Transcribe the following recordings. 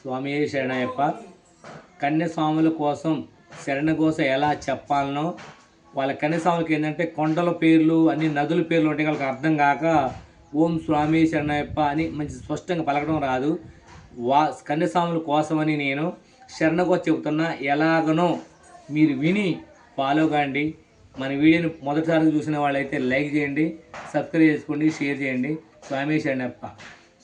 స్వామి శరణయ్యప్ప కన్యస్వాముల కోసం శరణఘోష ఎలా చెప్పాలనో వాళ్ళ కన్యస్వాములకి ఏంటంటే కొండల పేర్లు అన్ని నదుల పేర్లు ఉంటే వాళ్ళకి అర్థం కాక ఓం స్వామి శరణయ్యప్ప అని మంచి స్పష్టంగా పలకడం రాదు. వా కన్యస్వాముల కోసమని నేను శరణఘోష చెబుతున్నా ఎలాగనో మీరు విని ఫాలో కాండి. మన వీడియోని మొదటిసారి చూసిన వాళ్ళైతే లైక్ చేయండి సబ్స్క్రైబ్ చేసుకోండి షేర్ చేయండి. స్వామి శరణప్ప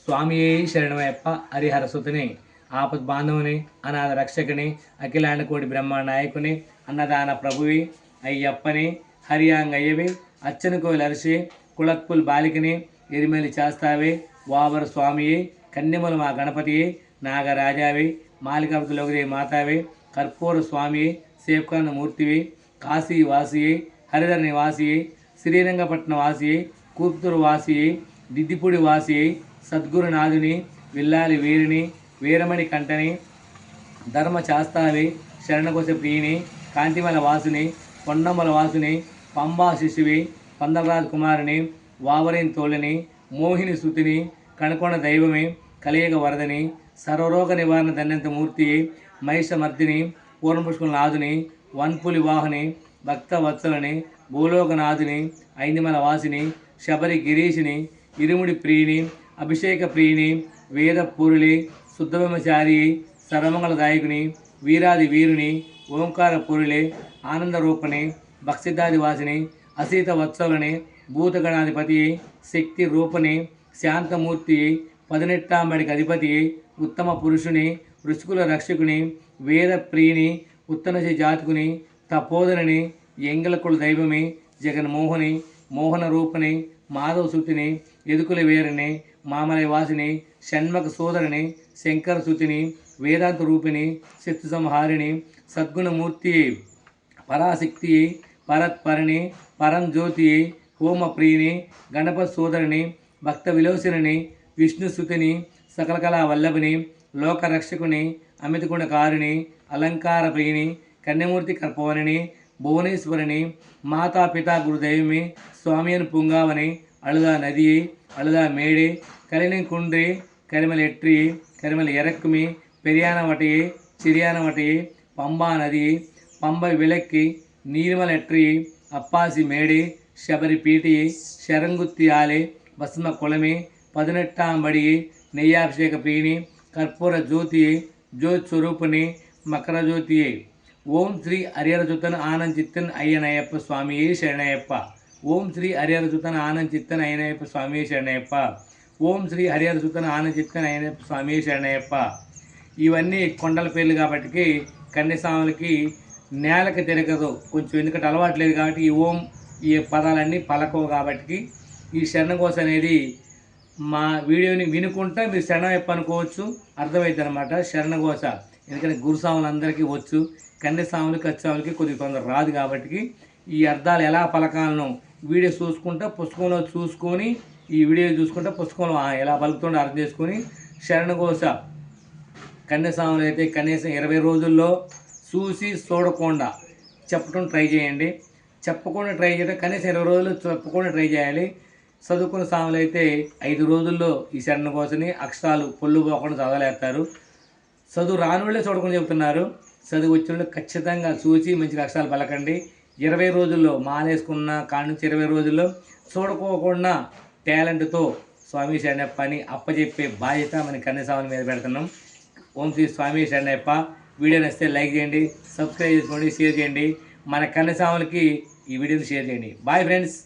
స్వామియే శరణమయ్యప్ప హరిహర సుతుని ఆపద్ బాంధవుని అనాథ రక్షకుని అఖిలాండ కోటి బ్రహ్మ నాయకుని అన్నదాన ప్రభువి అయ్యప్పని హరియాంగయ్యవి అచ్చని కోవిల అరిసి కుళత్పుల్ బాలికని ఎరిమెలి చేస్తావి వావర స్వామియే కన్యములు మా గణపతి నాగరాజావి మాలికావతిలోకి మాతావి కర్పూర స్వామి సేవకాన మూర్తివి కాశీ వాసియే హరిధర నివాసియే శ్రీరంగపట్నం వాసియే కూర్తురు వాసియే దిద్దిపూడి వాసియే సద్గురునాథుని విల్లాలి వీరిని వీరమణి కంటని ధర్మ శాస్త్రావి శరణకోశ ప్రియుని కాంతిమల వాసుని కొండమ్మల వాసుని పంబా శిశువి పందలరాజు కుమారుని వావరేన్ తోళని మోహిని శృతిని కణకొండ దైవమే కలియగ వరదని సర్వరోగ నివారణ ధన్యంత మూర్తి మహిషమర్దిని పూర్ణపుష్కుల నాథుని వన్పులి వాహని భక్త వత్సలని భూలోకనాథుని ఐందిమల వాసిని శబరి గిరీషిని ఇరుముడి ప్రియుని అభిషేక ప్రియుని వేద పూరులి శుద్ధబ్రహ్మచారి సర్వమంగళదాయకుని వీరాది వీరుని ఓంకార పూరులే ఆనందరూపణి భక్సిద్ధాదివాసిని అసీత వత్సలని భూతగణాధిపతి శక్తి రూపని శాంతమూర్తి పదినెట్టాంబడికి అధిపతి ఉత్తమ పురుషుని ఋషికుల రక్షకుని వేద ప్రియుని ఉత్తనశ జాతకుని తపోదనని ఎంగలకుల దైవమి జగన్మోహని మోహన రూపని మాధవ శృతిని ఎదుకుల వీరని మామలయ వాసిని షణ్మక సోదరిని శంకర సుతిని వేదాంత రూపిణి శక్తి సంహారిణి సద్గుణమూర్తి పరాశక్తి పరత్పరిణి పరంజ్యోతి హోమప్రియుని గణపతి సోదరిని భక్త విలోచనని విష్ణుసుతిని సకలకళా వల్లభని లోకరక్షకుని అమితగుణకారిణి అలంకార ప్రియుని కన్యమూర్తి కర్పవనిని భువనేశ్వరిని మాతాపితా గురుదైవమి స్వామియన్ పుంగావని అళుదా నది అళుదా మేడే కలిని కుండ్రి కరిమల ఎట్రి కరిమల ఎరక్కుమి పెరియానవటి చిరియానవటి పంబా నది పంబ విలక్కి నీలిమల ఎట్రి అప్పాసి మేడి శబరి పీటి శరంగుత్తి ఆలే భస్మ కులమి పదినెట్టాంబడి నెయ్యాభిషేక ప్రియుని కర్పూర జ్యోతి జ్యోతి స్వరూపుని మకర జ్యోతి ఓం శ్రీ హరిహరజుతన్ ఆనంద్ చిత్తన్ అయ్యనయ్యప్ప స్వామి శరణయ్యప్ప. ఓం శ్రీ హరిహరజుతన్ ఆనంద్ చిత్తన్ అయ్యనయ్యప్ప స్వామి శరణయ్యప్ప. ఓం శ్రీ హరిహర జుతన్ ఆనంద్ చిత్తన్ ఆయన స్వామి శరణయ్యప్ప. ఇవన్నీ కొండల పేర్లు కాబట్టి కన్యస్వాములకి నేలకు తిరగదు. కొంచెం ఎందుకంటే అలవాటు లేదు కాబట్టి ఈ ఓం ఈ పదాలన్నీ పలకవు కాబట్టి ఈ శరణకోశ అనేది మా వీడియోని వినుకుంటా మీరు శరణయ్యప్ప అనుకోవచ్చు. అర్థమైంది అనమాట శరణఘోష ఎందుకంటే గురుస్వాములందరికీ వచ్చు. కన్యస్వాములకి కచ్చాములకి కొద్దిగా తొందర రాదు కాబట్టి ఈ అర్థాలు ఎలా పలకాలను వీడియో చూసుకుంటా పుస్తకంలో చూసుకొని ఈ వీడియో చూసుకుంటే పుస్తకంలో ఎలా పలుకుతుండో అర్థం చేసుకొని శరణఘోష కన్యస్వాములు అయితే కనీసం ఇరవై రోజుల్లో చూసి చూడకుండా చెప్పడం ట్రై చేయండి. చెప్పకుండా ట్రై చేయడం కనీసం ఇరవై రోజులు చెప్పకుండా ట్రై చేయాలి. చదువుకున్న స్వాములు అయితే ఐదు రోజుల్లో ఈ శరణ కోసని అక్షరాలు పొల్లు పోకుండా చదవలేస్తారు. చదువు రాని వాళ్ళే చూడకుండా చెబుతున్నారు. చదువు వచ్చిన ఖచ్చితంగా చూసి మంచిగా అక్షరాలు పలకండి. ఇరవై రోజుల్లో మాలేసుకున్న కాడి నుంచి ఇరవై రోజుల్లో చూడకోకుండా టాలెంట్తో స్వామి శరణప్ప అని అప్పచెప్పే బాధ్యత మన కన్నస్వామి మీద పెడుతున్నాం. ఓం శ్రీ స్వామి శరణప్ప. వీడియో నచ్చితే లైక్ చేయండి సబ్స్క్రైబ్ చేసుకోండి షేర్ చేయండి. మన కన్నస్వాములకి ఈ వీడియోని షేర్ చేయండి. Bye friends.